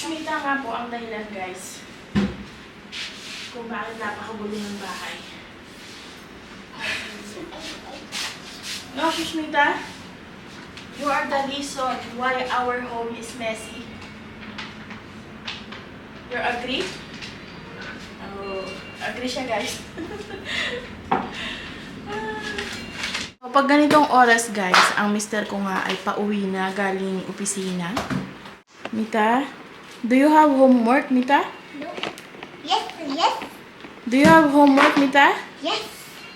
Shushmita nga po ang dahilan, guys. Kung bakit napakagulo ng bahay. No, Shushmita? You are the reason why our home is messy. You agree? Oh, agree siya, guys. Kapag ganitong oras, guys, ang mister ko nga ay pauwi na galing opisina. Mita, do you have homework, Mita? No. Yes, yes, Do you have homework, Mita? yes.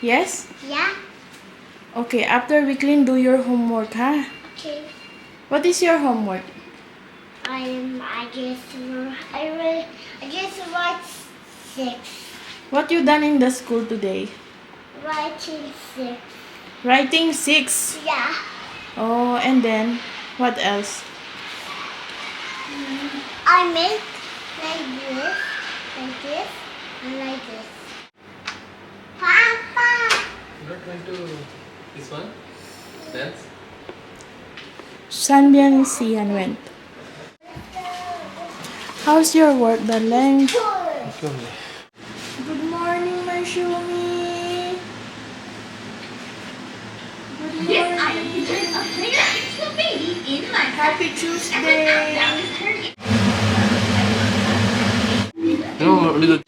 Yes? Yeah. Okay, after we clean, do your homework, ha? Okay. What is your homework? I'm. I guess. I will. I guess write six. What you done in the school today? Writing six. Writing six. Yeah. Oh, and then, what else? Mm. I make like this, like this, and like this. Papa. Not going to this one? Dance? Sanbian Sian went. How's your work, darling? Good morning, my Shumi. Good morning. Happy Tuesday. No, only the.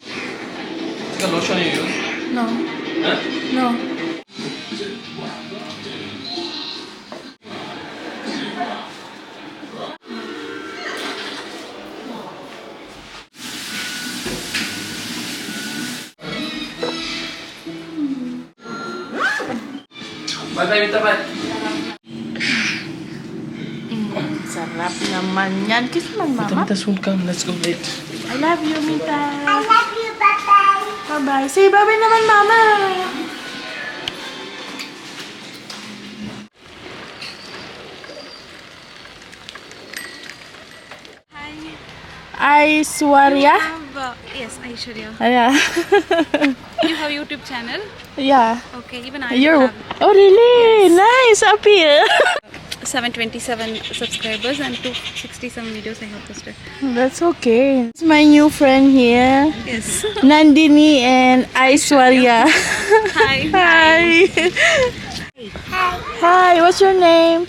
The lotion you use? No, Huh? no. Bye bye, Vita, bye. Sarap naman yan. Kiss man, mama. Vita soon come. Let's go late. I love you, Mita. I love you, Papa. Bye-bye. Say bye-bye naman, mama. Aishwarya. uh, yes, Aishwarya. Yeah. You have YouTube channel? yeah. Okay, even I You're. have Oh, really? Nice. Up here. 727 subscribers and 267 videos I have posted. That's okay. It's my new friend here. Yes. Nandini and Aishwarya. Hi. Hi. Hi. What's your name?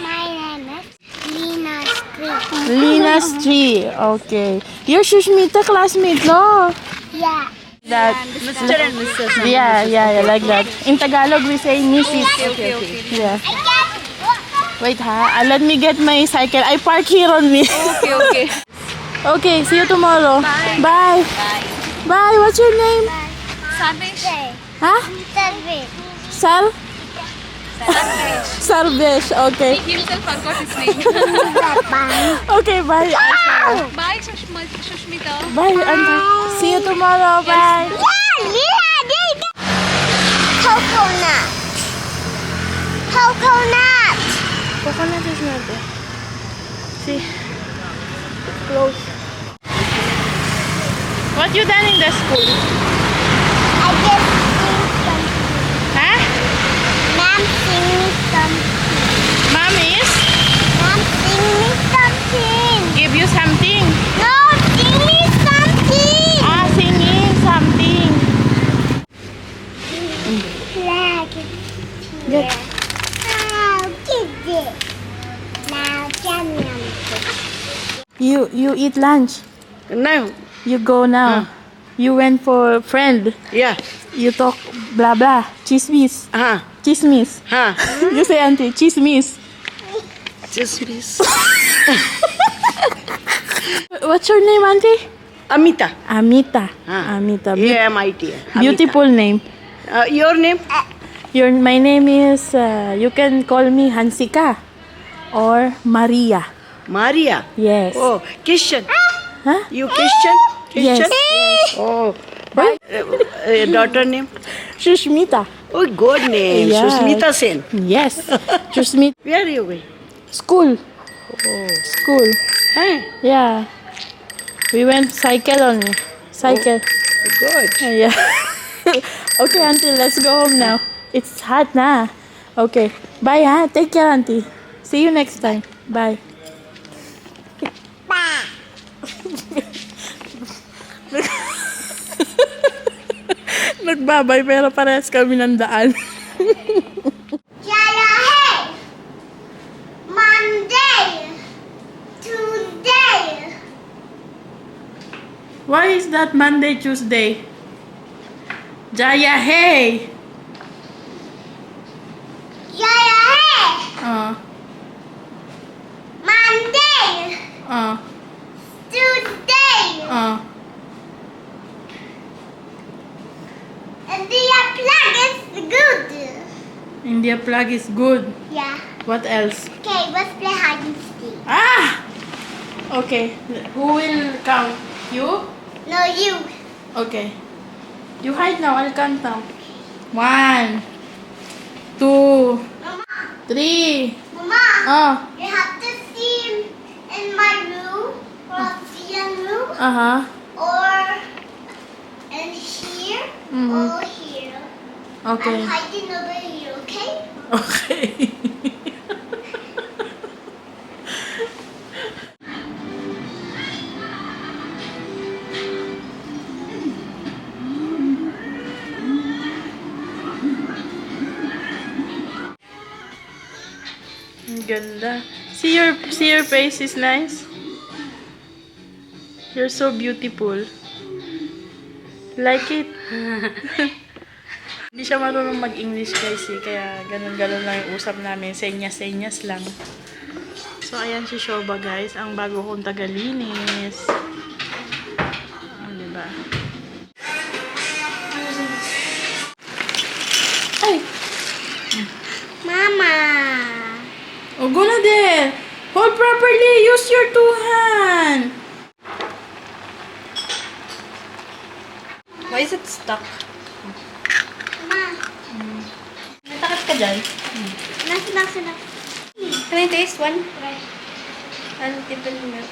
My name is Lina Street. Lina Street. Okay. You're Shushmita classmate, no? Yeah. That. Mr. and Mrs. Yeah, yeah, yeah, like that. In Tagalog, we say Mrs. Okay, okay. Yeah. Wait ha, uh, let me get my cycle. I park here only. Okay, okay. okay, see you tomorrow. Bye. Bye. Bye. What's your name? Sarvesh. Huh? Service. Sal? Sarvesh. Okay. He himself forgot his name. Okay, bye. Bye, Shushma, Shushmita. Bye, Auntie. See you tomorrow. Bye. Yeah, Lina, See? Close. What you done in the school? I just sing something. Huh? Mom, sing me something. Mom is Mom, sing me something. give you something. No, sing me something. Ah, singing something. Flag is Good. here. Now, get it. Now, yum, yum. You eat lunch. No, You go now. You went for friend. yeah, You talk blah blah. Chismis. huh, Chismis. huh, You say auntie. Chismis. please. What's your name, auntie? Amita, Amita. Ah. Amita. Beau- A M I T. Amita. Beautiful name. Uh, your name? Your my name is. Uh, you can call me Hansika, or Maria. Maria. Yes. Oh, Christian. Huh? You Christian? Yes. Christian? Oh, uh, uh, daughter name? Shushmita. Oh, good name. Yeah. Susmita Sen. Yes. Shushmita. Where are you going? School. Oh, School. huh? Yeah. We went cycle only. Cycle. Good. Yeah. okay, auntie, let's go home now. It's hot na. Okay. Bye, ha. Take care, auntie. See you next time. Bye. Nagbabay pero parehas kami ng daan. Jaya, hey! Monday! Tuesday! Why is that Monday, Tuesday? Jaya, hey! Jaya, hey! Uh, Monday! uh, India plug is good. Yeah. What else? Okay, let's play hide and seek. Ah! Okay. Who will count? You? No, you. Okay. You hide now. I'll count now. One, two, Mama, three. Mama, Oh. you have to see in my room, or see in room, Uh huh. or in here, mm Mhm. or here. Okay. I'm hiding over here, okay? Okay. Ganda. See your see your face is nice. You're so beautiful. Like it. Hindi siya marunong mag-English guys eh, kaya ganun-ganun lang yung usap namin. Senyas-senyas lang. So, ayan si Shoba guys, ang bago kong tagalinis. Oh, diba? Ay! Mama. Oh, go na there! Hold properly! Use your two hand! Why is it stuck? Mama. Natakot ka dyan? Nasa, nasa, nasa. Can I taste one? I'll give them milk.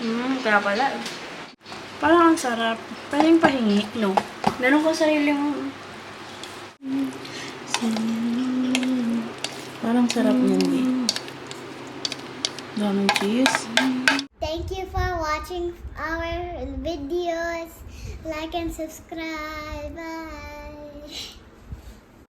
Hmm, kaya pala. Parang ang sarap. Pwedeng pahingi. No. Meron ko sariling... Parang sarap niyan, di. Daming cheese. Thank you for watching our videos. Like and subscribe. Bye.